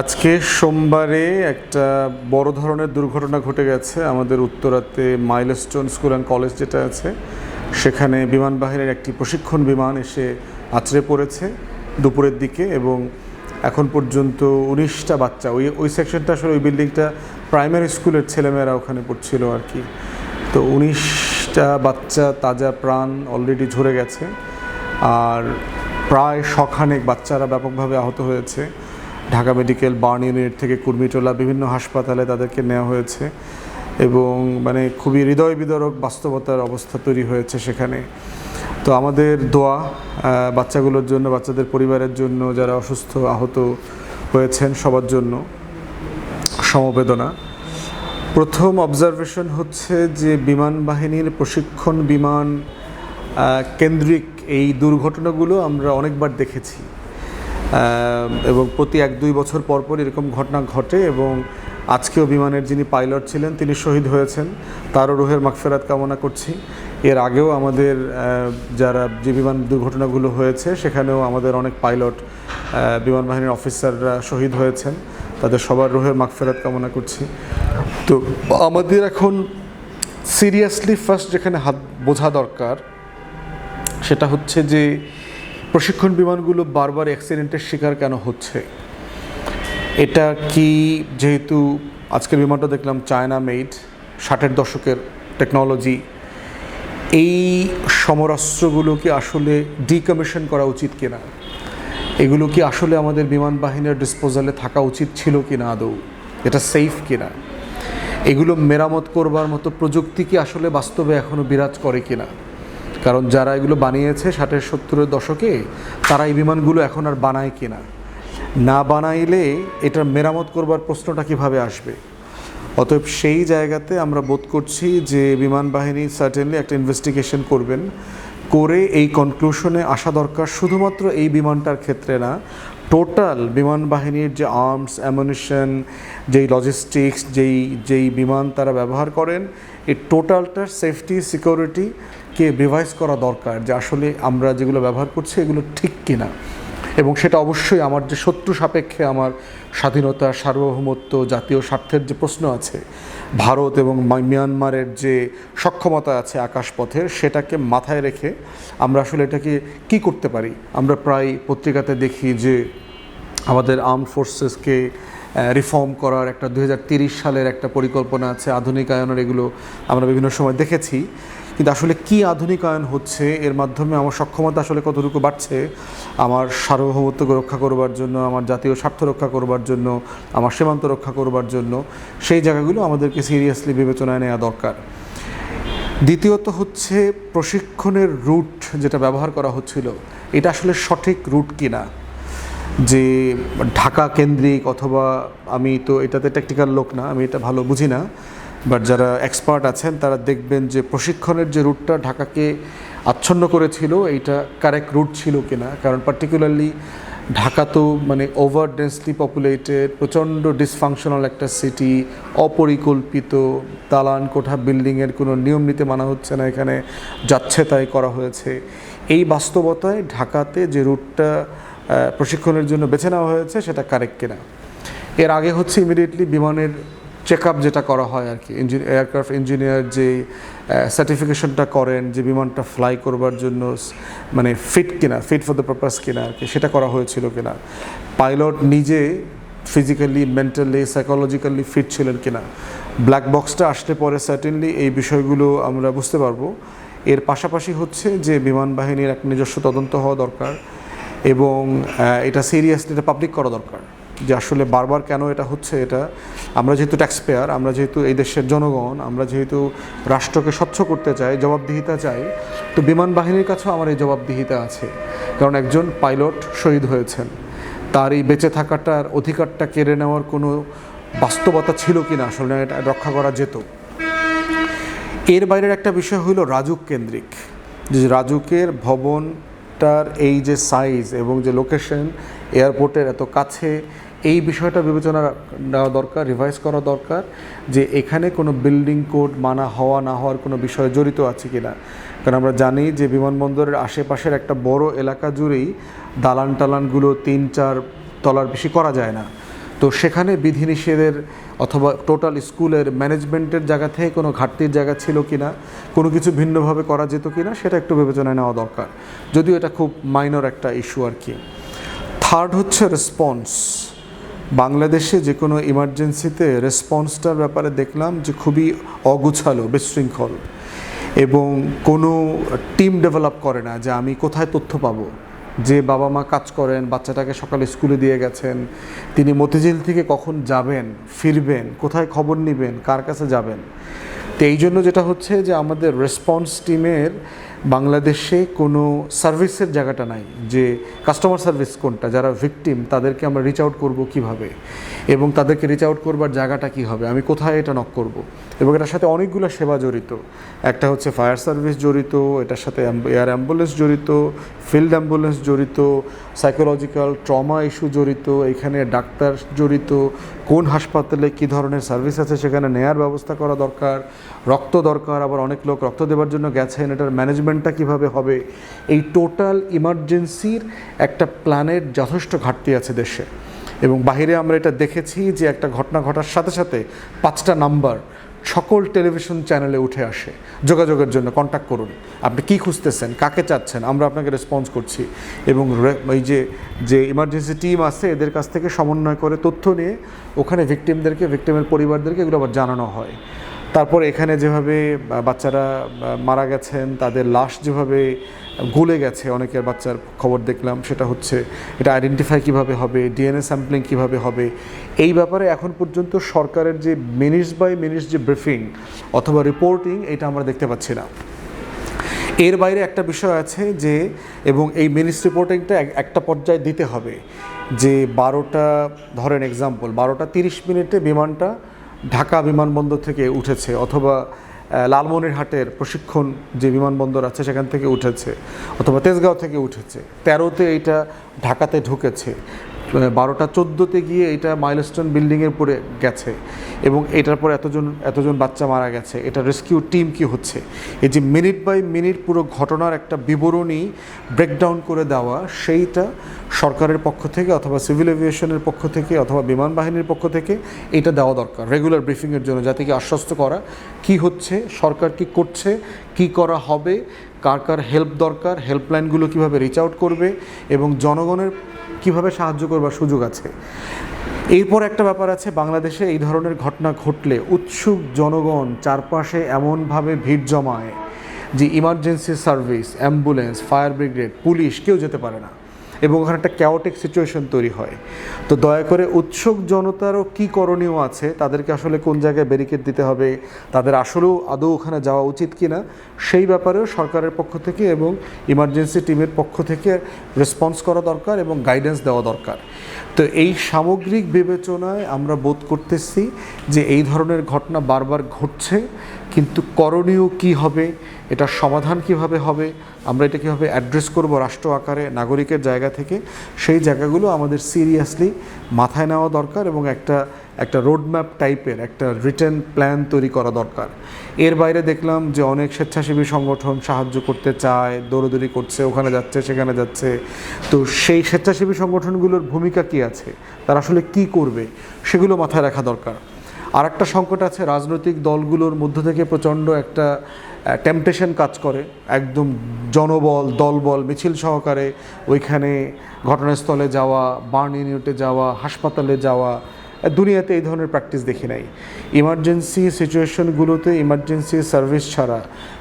আজকে সোমবারে একটা বড় ধরনের দুর্ঘটনা ঘটে গেছে আমাদের উত্তরাতে মাইলস্টোন স্কুল অ্যান্ড কলেজ যেটা আছে। সেখানে বিমান বাহিনীর একটি প্রশিক্ষণ বিমান এসে আছড়ে পড়েছে দুপুরের দিকে এবং এখন পর্যন্ত উনিশটা বাচ্চা, ওই ওই সেকশনটা আসলে ওই বিল্ডিংটা প্রাইমারি স্কুলের ছেলেমেয়েরা ওখানে পড়ছিল আর কি। তো উনিশটা বাচ্চা তাজা প্রাণ অলরেডি ঝরে গেছে। আর প্রায় শখানেক বাচ্চারা ব্যাপকভাবে আহত হয়েছে। ঢাকা মেডিকেল বার্ন ইউনিট থেকে কুর্মিটোলা বিভিন্ন হাসপাতালে তাদেরকে নেওয়া হয়েছে এবং মানে খুবই হৃদয় বিদারক বাস্তবতার অবস্থা তৈরি হয়েছে সেখানে। তো আমাদের দোয়া বাচ্চাগুলোর জন্য, বাচ্চাদের পরিবারের জন্য, যারা অসুস্থ, আহত হয়েছেন, সবার জন্য সমবেদনা। প্রথম অবজারভেশন হচ্ছে যে বিমান বাহিনীর প্রশিক্ষণ বিমান কেন্দ্রিক এই দুর্ঘটনাগুলো আমরা অনেকবার দেখেছি। এবং প্রতি এক দুই বছর পর পর এরকম ঘটনা ঘটে এবং আজকেও বিমানের যিনি পাইলট ছিলেন, তিনি শহীদ হয়েছেন। তারও রোহের মাগফেরাত কামনা করছি। এর আগেও আমাদের যারা যে বিমান দুর্ঘটনাগুলো হয়েছে, সেখানেও আমাদের অনেক পাইলট বিমান বাহিনীর অফিসাররা শহীদ হয়েছেন। তাদের সবার রোহের মাগফেরাত কামনা করছি। তো আমাদের এখন সিরিয়াসলি ফার্স্ট যেখানে হাত বোঝা দরকার, সেটা হচ্ছে যে প্রশিক্ষণ বিমানগুলো বারবার অ্যাক্সিডেন্টের শিকার কেন হচ্ছে? এটা কি যেহেতু আজকের বিমানটা দেখলাম চায়না মেড ষাটের দশকের টেকনোলজি এই সমরাস্ত্রগুলো কি আসলে ডিকমিশন করা উচিত কিনা? এগুলো কি আসলে আমাদের বিমান বাহিনীর ডিসপোজালে থাকা উচিত ছিল কিনা আদৌ? এটা সেফ কিনা? এগুলো মেরামত করবার মতো প্রযুক্তি কি আসলে বাস্তবে এখনও বিরাজ করে কিনা? কারণ যারা এগুলো বানিয়েছে ষাটের সত্তরের দশকে, তারা এই বিমানগুলো এখন আর বানায় কিনা। না বানাইলে এটার মেরামত করবার প্রশ্নটা কীভাবে আসবে? অতএব সেই জায়গাতে আমরা বোধ করছি যে বিমান বাহিনী সার্টেনলি একটা ইনভেস্টিগেশন করবেন, করে এই কনক্লুশনে আসা দরকার শুধুমাত্র এই বিমানটার ক্ষেত্রে না টোটাল বিমান বাহিনীর যে আর্মস অ্যামুনিশন যেই লজিস্টিক্স যেই যেই বিমান তারা ব্যবহার করেন, এই টোটালটার সেফটি সিকিউরিটিকে রিভাইজ করা দরকার যে আসলে আমরা যেগুলো ব্যবহার করছি এগুলো ঠিক কিনা। এবং সেটা অবশ্যই আমার যে শত্রু সাপেক্ষে আমার স্বাধীনতা, সার্বভৌমত্ব, জাতীয় স্বার্থের যে প্রশ্ন আছে, ভারত এবং মিয়ানমারের যে সক্ষমতা আছে আকাশপথের, সেটাকে মাথায় রেখে আমরা আসলে এটাকে কি করতে পারি? আমরা প্রায় পত্রিকাতে দেখি যে আমাদের আর্ম ফোর্সেসকে রিফর্ম করার একটা দু সালের একটা পরিকল্পনা আছে, আধুনিকায়নের, এগুলো আমরা বিভিন্ন সময় দেখেছি। কিন্তু আসলে কি আধুনিকায়ন হচ্ছে, এর মাধ্যমে আমার সক্ষমতা আসলে কতটুকু বাড়ছে, আমার সার্বভৌমত্বকে রক্ষা করবার জন্য, আমার জাতীয় স্বার্থ রক্ষা করবার জন্য, আমার সীমান্ত রক্ষা করবার জন্য, সেই জায়গাগুলো আমাদেরকে সিরিয়াসলি বিবেচনায় নেওয়া দরকার। দ্বিতীয়ত হচ্ছে প্রশিক্ষণের রুট যেটা ব্যবহার করা হচ্ছিল, এটা আসলে সঠিক রুট কিনা? যে ঢাকা কেন্দ্রিক অথবা আমি তো এটাতে টেকনিক্যাল লোক না, আমি এটা ভালো বুঝি না বাট যারা এক্সপার্ট আছেন তারা দেখবেন যে প্রশিক্ষণের যে রুটটা ঢাকাকে আচ্ছন্ন করেছিল, এইটা কারেক্ট রুট ছিল কিনা। কারণ পার্টিকুলারলি ঢাকা তো মানে ওভার ডেন্সলি পপুলেটেড প্রচণ্ড ডিসফাংশনাল একটা সিটি অপরিকল্পিত, দালান কোঠা বিল্ডিংয়ের কোনো নিয়ম নীতি মানা হচ্ছে না, এখানে যাচ্ছে তাই করা হয়েছে। এই বাস্তবতায় ঢাকাতে যে রুটটা প্রশিক্ষণের জন্য বেছে নেওয়া হয়েছে, সেটা কারেক্ট কিনা। এর আগে হচ্ছে ইমিডিয়েটলি বিমানের চেক আপ যেটা করা হয় আর কি। ইঞ্জিন এয়ারক্রাফট ইঞ্জিনিয়ার যে সার্টিফিকেশনটা করেন, যে বিমানটা ফ্লাই করবার জন্য মানে ফিট কিনা ফিট ফর দ্য পারপাস কিনা আর কি, সেটা করা হয়েছিল কিনা। পাইলট নিজে ফিজিক্যালি মেন্টালি সাইকোলজিক্যালি ফিট ছিলেন কিনা। ব্ল্যাক বক্সটা আসলে পরে সার্টেনলি এই বিষয়গুলো আমরা বুঝতে পারব। এর পাশাপাশি হচ্ছে যে বিমান বাহিনীর এক নিজস্ব তদন্ত হওয়া দরকার। এবং এটা সিরিয়াসলি এটা পাবলিক করা দরকার যে আসলে বারবার কেন এটা হচ্ছে এটা। আমরা যেহেতু ট্যাক্স পেয়ার আমরা যেহেতু এই দেশের জনগণ, আমরা যেহেতু রাষ্ট্রকে স্বচ্ছ করতে চাই, জবাবদিহিতা চাই, তো বিমান বাহিনীর কাছেও আমার এই জবাবদিহিতা আছে। কারণ একজন পাইলট শহীদ হয়েছেন। তার এই বেঁচে থাকাটার অধিকারটা কেড়ে নেওয়ার কোনো বাস্তবতা ছিল কি না আসলে এটা রক্ষা করা যেত। এর বাইরের একটা বিষয় হলো রাজুক কেন্দ্রিক। যে রাজুকের ভবনটার এই যে সাইজ এবং যে লোকেশন এয়ারপোর্টের এত কাছে, এই বিষয়টা বিবেচনা নেওয়া দরকার রিভাইজ করা দরকার যে এখানে কোনো বিল্ডিং কোড মানা হওয়া, না হওয়ার কোনো বিষয় জড়িত আছে কি না কারণ আমরা জানি যে বিমানবন্দরের আশেপাশের একটা বড় এলাকা জুড়েই দালান টালানগুলো তিন চার তলার বেশি করা যায় না। তো সেখানে বিধিনিষেধের অথবা টোটাল স্কুলের ম্যানেজমেন্টের জায়গা থেকে কোনো ঘাটতির জায়গা ছিল কি না কোনো কিছু ভিন্নভাবে করা যেত কি না সেটা একটু বিবেচনায় নেওয়া দরকার। যদিও এটা খুব মাইনর একটা ইস্যু আর কি। থার্ড হচ্ছে রেসপন্স বাংলাদেশে যে কোনো ইমার্জেন্সিতে রেসপন্সটার ব্যাপারে দেখলাম যে খুবই অগুছালো, বিশৃঙ্খল। এবং কোনো টিম ডেভেলপ করে না যে আমি কোথায় তথ্য পাবো। যে বাবা মা কাজ করেন, বাচ্চাটাকে সকালে স্কুলে দিয়ে গেছেন, তিনি মতিঝিল থেকে কখন যাবেন, ফিরবেন, কোথায় খবর নেবেন, কার কাছে যাবেন? তো এই জন্য যেটা হচ্ছে যে আমাদের রেসপন্স টিমের বাংলাদেশে কোনো সার্ভিসের জায়গাটা নাই যে কাস্টমার সার্ভিস কোনটা, যারা ভিকটিম তাদেরকে আমরা রিচ আউট করব কীভাবে? এবং তাদেরকে রিচ আউট করবার জায়গাটা কী হবে? আমি কোথায় এটা নক করব? এবং এটার সাথে অনেকগুলো সেবা জড়িত। একটা হচ্ছে ফায়ার সার্ভিস জড়িত, এটার সাথে এয়ার অ্যাম্বুলেন্স জড়িত ফিল্ড অ্যাম্বুলেন্স জড়িত সাইকোলজিক্যাল ট্রমা ইস্যু জড়িত, এখানে ডাক্তার জড়িত, কোন হাসপাতালে কী ধরনের সার্ভিস আছে সেখানে নেয়ার ব্যবস্থা করা দরকার, রক্ত দরকার, আবার অনেক লোক রক্ত দেওয়ার জন্য গেছেন, এটার ম্যানেজমেন্টটা কীভাবে হবে? এই টোটাল ইমার্জেন্সির একটা প্ল্যানের যথেষ্ট ঘাটতি আছে দেশে। এবং বাইরে আমরা এটা দেখেছি যে একটা ঘটনা ঘটার সাথে সাথে পাঁচটা নাম্বার সকল টেলিভিশন চ্যানেলে উঠে আসে। যোগাযোগের জন্য কন্ট্যাক্ট করুন। আপনি কি খুঁজতেছেন? কাকে চাচ্ছেন? আমরা আপনাকে রেসপন্স করছি। এবং এই যে যে ইমার্জেন্সি টিম আছে, এদের কাছ থেকে সমন্বয় করে তথ্য নিয়ে ওখানে ভিকটিমদেরকে ভিকটিমের পরিবারদেরকে এগুলো আবার জানানো হয়। তারপর এখানে যেভাবে বাচ্চারা মারা গেছেন, তাদের লাশ যেভাবে গলে গেছে, অনেকের বাচ্চার খবর দেখলাম, সেটা হচ্ছে এটা আইডেন্টিফাই কীভাবে হবে ডিএনএ স্যাম্পলিং কীভাবে হবে, এই ব্যাপারে এখন পর্যন্ত সরকারের যে মিনিটস বাই মিনিটস যে ব্রিফিং অথবা রিপোর্টিং এটা আমরা দেখতে পাচ্ছি না। এর বাইরে একটা বিষয় আছে যে, এবং এই মিনিস রিপোর্টিংটা একটা পর্যায়ে দিতে হবে। যে বারোটা, ধরেন এক্সাম্পল বারোটা তিরিশ মিনিটে বিমানটা ঢাকা বিমানবন্দর থেকে উঠেছে অথবা লালমনিরহাটের প্রশিক্ষণ যে বিমানবন্দর আছে সেখান থেকে উঠেছে অথবা তেজগাঁও থেকে উঠেছে। তেরোতে এইটা ঢাকাতে ঢুকেছে। বারোটা চোদ্দোতে গিয়ে এটা মাইলস্টোন বিল্ডিংয়ের পরে গেছে এবং এটার পর এতজন এতজন বাচ্চা মারা গেছে। এটা রেস্কিউ টিম কি হচ্ছে? এই যে মিনিট বাই মিনিট পুরো ঘটনার একটা বিবরণী ব্রেকডাউন করে দেওয়া, সেইটা সরকারের পক্ষ থেকে অথবা সিভিল এভিয়েশনের পক্ষ থেকে অথবা বিমান বাহিনীর পক্ষ থেকে এটা দেওয়া দরকার রেগুলার ব্রিফিংয়ের জন্য, যাতে কি আশ্বস্ত করা কি হচ্ছে, সরকার কি করছে, কি করা হবে, কার কার হেল্প দরকার হেল্পলাইনগুলো কীভাবে রিচ আউট করবে এবং জনগণের কীভাবে সাহায্য করবার সুযোগ আছে? এরপর একটা ব্যাপার আছে, বাংলাদেশে এই ধরনের ঘটনা ঘটলে উৎসুক জনগণ চারপাশে এমনভাবে ভিড় জমায় যে emergency service ambulance fire brigade police কেউ যেতে পারে না। এবং ওখানে একটা ক্যাওটিক সিচুয়েশন তৈরি হয়। তো দয়া করে উৎসুক জনতারও কী করণীয় আছে, তাদেরকে আসলে কোন জায়গায় ব্যারিকেড দিতে হবে, তাদের আসলেও আদৌ ওখানে যাওয়া উচিত কি না সেই ব্যাপারেও সরকারের পক্ষ থেকে এবং ইমার্জেন্সি টিমের পক্ষ থেকে রেসপন্স করা দরকার এবং গাইডেন্স দেওয়া দরকার। তো এই সামগ্রিক বিবেচনায় আমরা বোধ করতেছি যে এই ধরনের ঘটনা বারবার ঘটছে। কিন্তু করণীয় কি হবে? এটার সমাধান কীভাবে হবে? আমরা এটা কীভাবে অ্যাড্রেস করব রাষ্ট্র আকারে, নাগরিকের জায়গা থেকে? সেই জায়গাগুলো আমাদের সিরিয়াসলি মাথায় নেওয়া দরকার এবং একটা একটা রোডম্যাপ টাইপের একটা রিটেন প্ল্যান তৈরি করা দরকার। এর বাইরে দেখলাম যে অনেক স্বেচ্ছাসেবী সংগঠন সাহায্য করতে চায়, দৌড়দৌড়ি করছে, ওখানে যাচ্ছে, সেখানে যাচ্ছে। তো সেই স্বেচ্ছাসেবী সংগঠনগুলোর ভূমিকা কি আছে? তারা আসলে কি করবে? সেগুলো মাথায় রাখা দরকার। আর একটা সংকট আছে, রাজনৈতিক দলগুলোর মধ্য থেকে প্রচণ্ড একটা টেম্পটেশন কাজ করে। একদম জনবল, দলবল, মিছিল সহকারে ওইখানে ঘটনাস্থলে যাওয়া, বার্ন ইউনিটে যাওয়া, হাসপাতালে যাওয়া দুনিয়াতে এই ধরনের প্র্যাকটিস দেখি নাই। ইমার্জেন্সি সিচুয়েশনগুলোতে ইমার্জেন্সি সার্ভিস ছাড়া,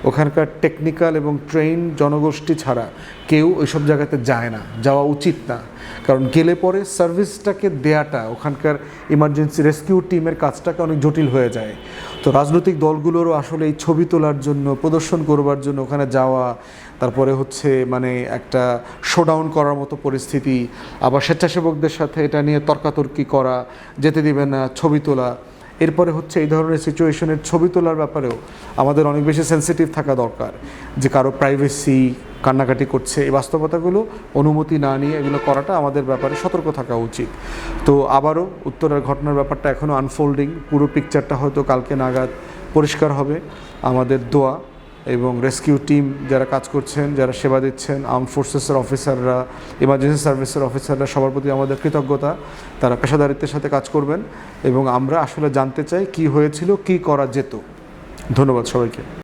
ওখানকার টেকনিক্যাল এবং ট্রেন জনগোষ্ঠী ছাড়া কেউ ওইসব জায়গাতে যায় না, যাওয়া উচিত না। কারণ গেলে পরে সার্ভিসটাকে দেয়াটা, ওখানকার ইমার্জেন্সি রেস্কিউ টিমের কাজটাকে অনেক জটিল হয়ে যায়। তো রাজনৈতিক দলগুলোরও আসলে এই ছবি তোলার জন্য, প্রদর্শন করবার জন্য ওখানে যাওয়া তারপরে হচ্ছে মানে একটা শোডাউন করার মতো পরিস্থিতি, আবার স্বেচ্ছাসেবকদের সাথে এটা নিয়ে তর্কাতর্কি করা, যেতে দিবে না, ছবি তোলা। এরপরে হচ্ছে এই ধরনের সিচুয়েশনের ছবি তোলার ব্যাপারেও আমাদের অনেক বেশি সেন্সিটিভ থাকা দরকার, যে কারও প্রাইভেসি কান্নাকাটি করছে। এই বাস্তবতাগুলো অনুমতি না নিয়ে এগুলো করাটা আমাদের ব্যাপারে সতর্ক থাকা উচিত। তো আবারও উত্তরের ঘটনার ব্যাপারটা এখনও আনফোল্ডিং পুরো পিকচারটা হয়তো কালকে নাগাদ পরিষ্কার হবে। আমাদের দোয়া এবং রেস্কিউ টিম যারা কাজ করছেন, যারা সেবা দিচ্ছেন আর্ম ফোর্সেসের অফিসাররা, ইমার্জেন্সি সার্ভিসের অফিসাররা, সবার প্রতি আমাদের কৃতজ্ঞতা। তারা পেশাদারিত্বের সাথে কাজ করবেন এবং আমরা আসলে জানতে চাই কি হয়েছিল, কি করা যেত। ধন্যবাদ সবাইকে।